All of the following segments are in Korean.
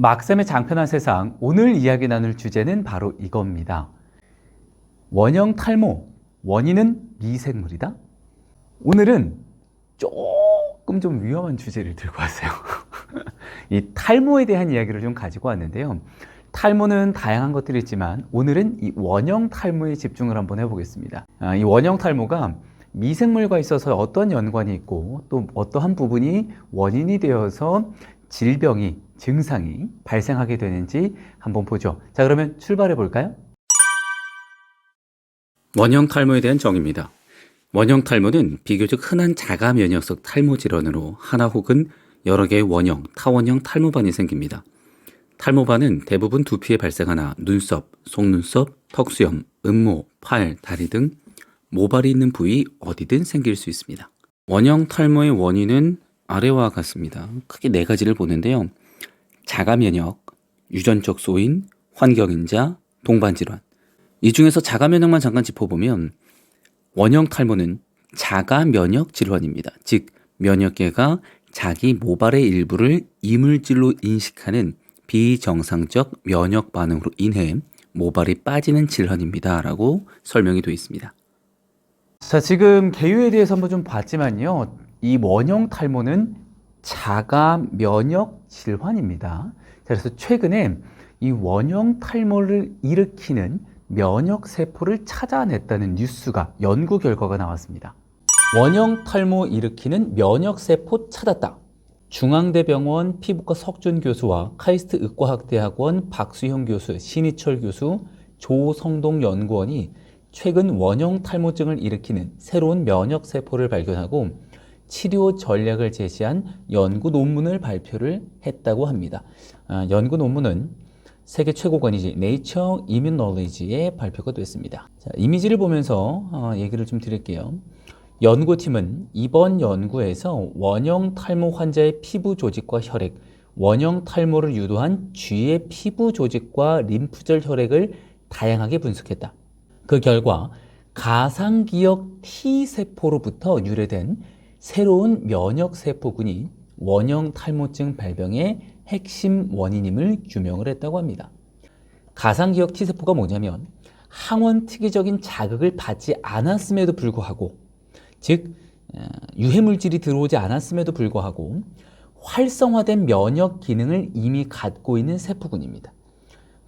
막샘의 장편한 세상 오늘 이야기 나눌 주제는 바로 이겁니다. 원형 탈모 원인은 미생물이다. 오늘은 조금 좀 위험한 주제를 들고 왔어요. 이 탈모에 대한 이야기를 좀 가지고 왔는데요. 탈모는 다양한 것들이 있지만 오늘은 이 원형 탈모에 집중을 한번 해보겠습니다. 아, 이 원형 탈모가 미생물과 있어서 어떤 연관이 있고 또 어떠한 부분이 원인이 되어서 질병이 증상이 발생하게 되는지 한번 보죠. 자, 그러면 출발해 볼까요? 원형 탈모에 대한 정의입니다. 원형 탈모는 비교적 흔한 자가 면역성 탈모 질환으로 하나 혹은 여러 개의 원형, 타원형 탈모반이 생깁니다. 탈모반은 대부분 두피에 발생하나 눈썹, 속눈썹, 턱수염, 음모, 팔, 다리 등 모발이 있는 부위 어디든 생길 수 있습니다. 원형 탈모의 원인은 아래와 같습니다. 크게 네 가지를 보는데요. 자가 면역, 유전적 소인, 환경인자, 동반 질환. 이 중에서 자가 면역만 잠깐 짚어보면 원형 탈모는 자가 면역 질환입니다. 즉 면역계가 자기 모발의 일부를 이물질로 인식하는 비정상적 면역 반응으로 인해 모발이 빠지는 질환입니다 라고 설명이 되어 있습니다. 자, 지금 개요에 대해서 한번 좀 봤지만요. 이 원형 탈모는 자가 면역 질환입니다. 자, 그래서 최근에 이 원형 탈모를 일으키는 면역 세포를 찾아냈다는 뉴스가 연구 결과가 나왔습니다. 원형 탈모 일으키는 면역 세포 찾았다. 중앙대병원 피부과 석준 교수와 카이스트 의과학대학원 박수형 교수, 신희철 교수, 조성동 연구원이 최근 원형 탈모증을 일으키는 새로운 면역 세포를 발견하고 치료 전략을 제시한 연구 논문을 발표를 했다고 합니다. 아, 연구 논문은 세계 최고권이지 Nature Immunology에 발표가 됐습니다. 자, 이미지를 보면서 어, 얘기를 좀 드릴게요. 연구팀은 이번 연구에서 원형 탈모 환자의 피부 조직과 혈액, 원형 탈모를 유도한 쥐의 피부 조직과 림프절 혈액을 다양하게 분석했다. 그 결과 가상기억 T세포로부터 유래된 새로운 면역세포군이 원형 탈모증 발병의 핵심 원인임을 규명을 했다고 합니다. 가상기억 T세포가 뭐냐면 항원 특이적인 자극을 받지 않았음에도 불구하고 즉 어, 유해물질이 들어오지 않았음에도 불구하고 활성화된 면역 기능을 이미 갖고 있는 세포군입니다.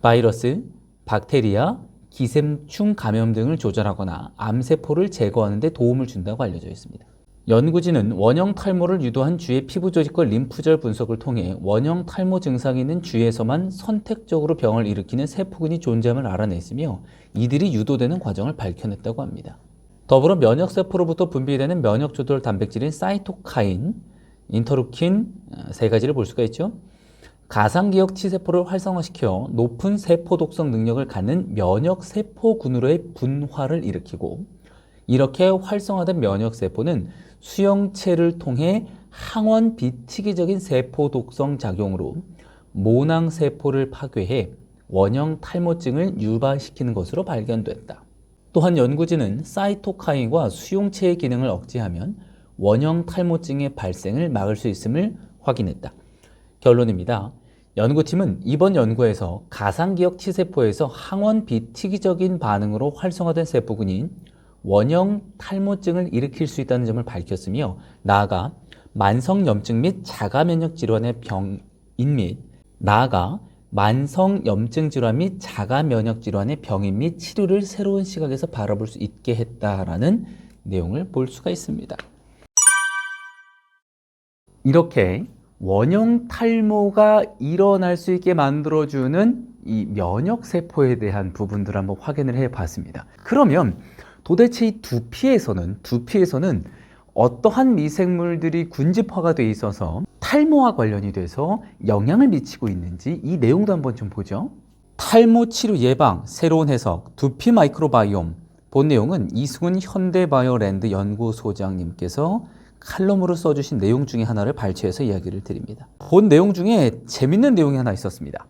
바이러스, 박테리아, 기생충 감염 등을 조절하거나 암세포를 제거하는 데 도움을 준다고 알려져 있습니다. 연구진은 원형 탈모를 유도한 쥐의 피부 조직과 림프절 분석을 통해 원형 탈모 증상이 있는 쥐에서만 선택적으로 병을 일으키는 세포군이 존재함을 알아냈으며 이들이 유도되는 과정을 밝혀냈다고 합니다. 더불어 면역세포로부터 분비되는 면역조절 단백질인 사이토카인, 인터루킨 어, 세 가지를 볼 수가 있죠. 가상기억 T세포를 활성화시켜 높은 세포 독성 능력을 갖는 면역세포군으로의 분화를 일으키고 이렇게 활성화된 면역세포는 수용체를 통해 항원 비특이적인 세포 독성 작용으로 모낭 세포를 파괴해 원형 탈모증을 유발시키는 것으로 발견됐다. 또한 연구진은 사이토카인과 수용체의 기능을 억제하면 원형 탈모증의 발생을 막을 수 있음을 확인했다. 결론입니다. 연구팀은 이번 연구에서 가상기억 T세포에서 항원 비특이적인 반응으로 활성화된 세포군인 원형 탈모증을 일으킬 수 있다는 점을 밝혔으며 나아가 만성염증 및 자가면역 질환의 병인 및 나아가 만성염증 질환 및 자가면역 질환의 병인 및 치료를 새로운 시각에서 바라볼 수 있게 했다라는 내용을 볼 수가 있습니다. 이렇게 원형 탈모가 일어날 수 있게 만들어주는 이 면역 세포에 대한 부분들을 한번 확인을 해 봤습니다. 그러면 도대체 이 두피에서는 두피에서는 어떠한 미생물들이 군집화가 돼 있어서 탈모와 관련이 돼서 영향을 미치고 있는지 이 내용도 한번 좀 보죠. 탈모 치료 예방 새로운 해석 두피 마이크로바이옴 본 내용은 이승훈 현대바이오랜드 연구소장님께서 칼럼으로 써주신 내용 중에 하나를 발췌해서 이야기를 드립니다. 본 내용 중에 재밌는 내용이 하나 있었습니다.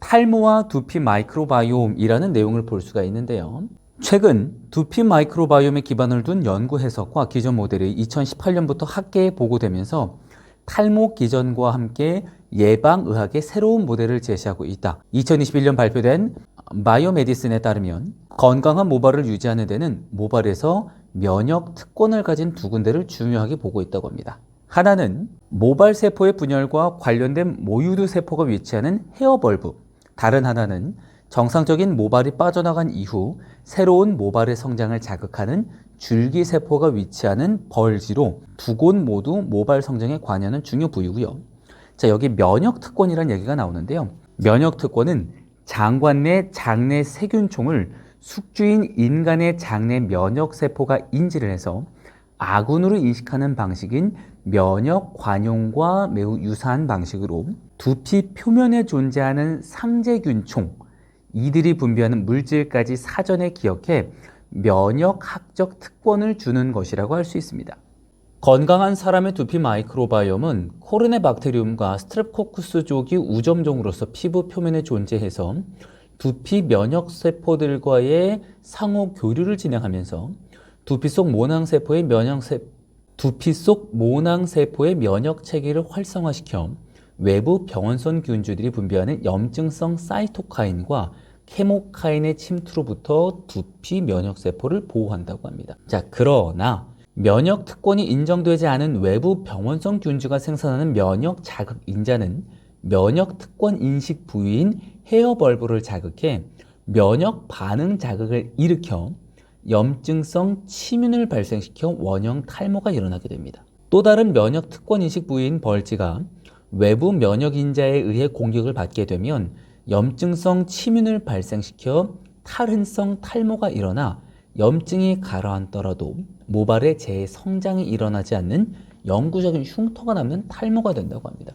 탈모와 두피 마이크로바이옴이라는 내용을 볼 수가 있는데요. 최근 두피 마이크로바이옴에 기반을 둔 연구 해석과 기존 모델이 2018년부터 학계에 보고되면서 탈모 기전과 함께 예방 의학의 새로운 모델을 제시하고 있다. 2021년 발표된 바이오메디슨에 따르면 건강한 모발을 유지하는 데는 모발에서 면역 특권을 가진 두 군데를 중요하게 보고 있다고 합니다. 하나는 모발 세포의 분열과 관련된 모유두 세포가 위치하는 헤어 벌브, 다른 하나는 정상적인 모발이 빠져나간 이후 새로운 모발의 성장을 자극하는 줄기세포가 위치하는 벌지로 두 곳 모두 모발 성장에 관여하는 중요 부위고요. 자, 여기 면역 특권이라는 얘기가 나오는데요. 면역 특권은 장관 내 장내 세균총을 숙주인 인간의 장내 면역 세포가 인지를 해서 아군으로 인식하는 방식인 면역 관용과 매우 유사한 방식으로 두피 표면에 존재하는 상재균총 이들이 분비하는 물질까지 사전에 기억해 면역학적 특권을 주는 것이라고 할 수 있습니다. 건강한 사람의 두피 마이크로바이옴은 코르네 박테리움과 스트랩코쿠스족이 우점종으로서 피부 표면에 존재해서 두피 면역 세포들과의 상호 교류를 진행하면서 두피 속 모낭 세포의 면역 세 두피 속 모낭 세포의 면역 체계를 활성화시켜 외부 병원선 균주들이 분비하는 염증성 사이토카인과 케모카인의 침투로부터 두피 면역 세포를 보호한다고 합니다. 자, 그러나 면역 특권이 인정되지 않은 외부 병원성 균주가 생산하는 면역 자극 인자는 면역 특권 인식 부위인 헤어벌브를 자극해 면역 반응 자극을 일으켜 염증성 치민을 발생시켜 원형 탈모가 일어나게 됩니다. 또 다른 면역 특권 인식 부위인 벌지가 외부 면역 인자에 의해 공격을 받게 되면 염증성 치민을 발생시켜 탈흔성 탈모가 일어나 염증이 가라앉더라도 모발의 재성장이 일어나지 않는 영구적인 흉터가 남는 탈모가 된다고 합니다.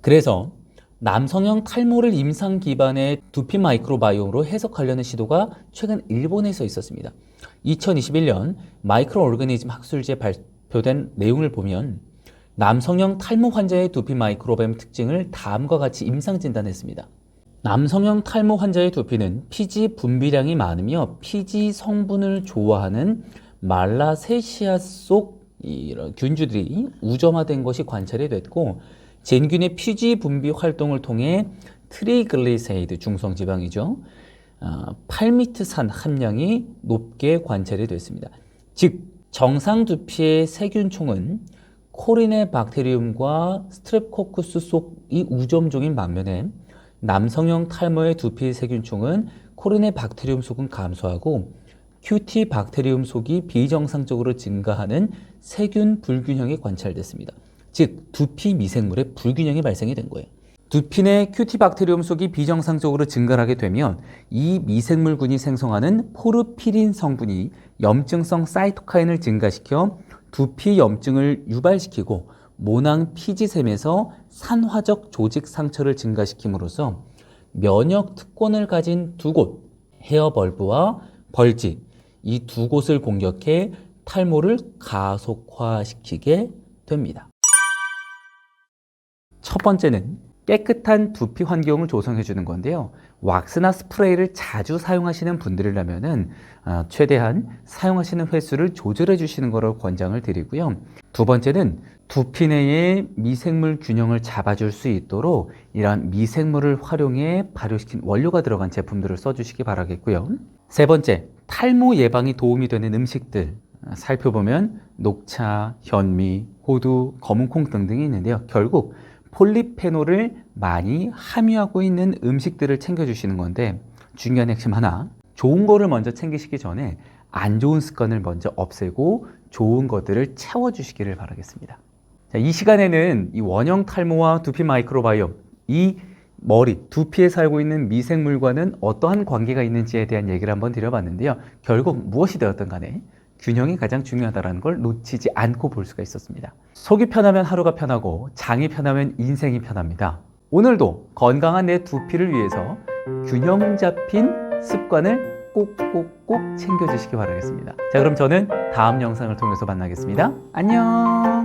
그래서 남성형 탈모를 임상 기반의 두피 마이크로바이옴으로 해석하려는 시도가 최근 일본에서 있었습니다. 2021년 마이크로 오르가니즘 학술지에 발표된 내용을 보면 남성형 탈모 환자의 두피 마이크로바이옴 특징을 다음과 같이 임상 진단했습니다. 남성형 탈모 환자의 두피는 피지 분비량이 많으며 피지 성분을 좋아하는 말라세시아 속 이런 균주들이 우점화된 것이 관찰이 됐고 젠균의 피지 분비 활동을 통해 트리글리세이드 중성 지방이죠. 아, 팔미트산 함량이 높게 관찰이 됐습니다. 즉 정상 두피의 세균총은 코리네 박테리움과 스트랩코쿠스 속이 우점종인 반면에 남성형 탈모의 두피 세균총은 코르네 박테리움 속은 감소하고 큐티 박테리움 속이 비정상적으로 증가하는 세균 불균형이 관찰됐습니다. 즉 두피 미생물의 불균형이 발생이 된 거예요. 두피 내 큐티 박테리움 속이 비정상적으로 증가하게 되면 이 미생물군이 생성하는 포르피린 성분이 염증성 사이토카인을 증가시켜 두피 염증을 유발시키고 모낭 피지샘에서 산화적 조직 상처를 증가시킴으로써 면역 특권을 가진 두 곳, 헤어 벌브와 벌지, 이두 곳을 공격해 탈모를 가속화시키게 됩니다. 첫 번째는 깨끗한 두피 환경을 조성해 주는 건데요. 왁스나 스프레이를 자주 사용하시는 분들이라면은 아, 최대한 사용하시는 횟수를 조절해 주시는 것을 권장을 드리고요. 두 번째는 두피 내의 미생물 균형을 잡아줄 수 있도록 이러한 미생물을 활용해 발효시킨 원료가 들어간 제품들을 써주시기 바라겠고요. 세 번째, 탈모 예방이 도움이 되는 음식들 아, 살펴보면 녹차, 현미, 호두, 검은콩 등등이 있는데요. 결국 폴리페놀을 많이 함유하고 있는 음식들을 챙겨주시는 건데 중요한 핵심 하나 좋은 거를 먼저 챙기시기 전에 안 좋은 습관을 먼저 없애고 좋은 것들을 채워주시기를 바라겠습니다. 자, 이 시간에는 이 원형 탈모와 두피 마이크로바이옴 이 머리, 두피에 살고 있는 미생물과는 어떠한 관계가 있는지에 대한 얘기를 한번 드려봤는데요. 결국 무엇이 되었든 간에 균형이 가장 중요하다는 걸 놓치지 않고 볼 수가 있었습니다. 속이 편하면 하루가 편하고 장이 편하면 인생이 편합니다. 오늘도 건강한 내 두피를 위해서 균형 잡힌 습관을 꼭꼭꼭 챙겨주시기 바라겠습니다. 자, 그럼 저는 다음 영상을 통해서 만나겠습니다. 안녕!